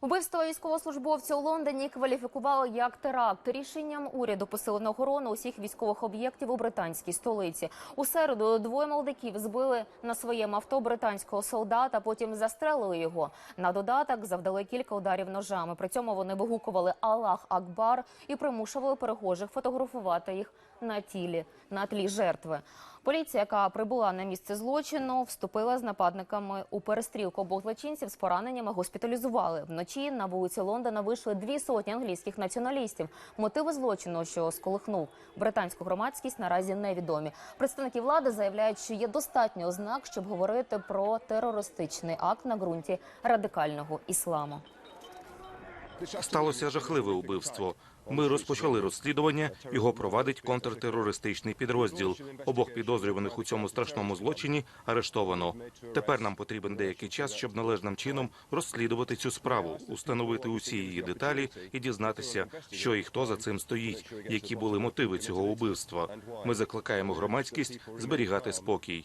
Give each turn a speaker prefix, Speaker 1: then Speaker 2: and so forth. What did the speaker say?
Speaker 1: Вбивство військовослужбовця у Лондоні кваліфікували як теракт. Рішенням уряду посилено охорону усіх військових об'єктів у британській столиці. У середу двоє молодиків збили на своєму авто британського солдата, потім застрелили його. На додаток завдали кілька ударів ножами. При цьому вони вигукували Аллах Акбар і примушували перехожих фотографувати їх на тілі на тлі жертви. Поліція, яка прибула на місце злочину, вступила з нападниками у перестрілку. Обох злочинців з пораненнями госпіталізували. Вночі на вулиці Лондона вийшли дві сотні англійських націоналістів. Мотиви злочину, що сколихнув британську громадськість, наразі невідомі. Представники влади заявляють, що є достатньо ознак, щоб говорити про терористичний акт на ґрунті радикального ісламу.
Speaker 2: Сталося жахливе убивство. Ми розпочали розслідування. Його провадить контртерористичний підрозділ. Обох підозрюваних у цьому страшному злочині арештовано. Тепер нам потрібен деякий час, щоб належним чином розслідувати цю справу, установити усі її деталі і дізнатися, що і хто за цим стоїть, які були мотиви цього убивства. Ми закликаємо громадськість зберігати спокій.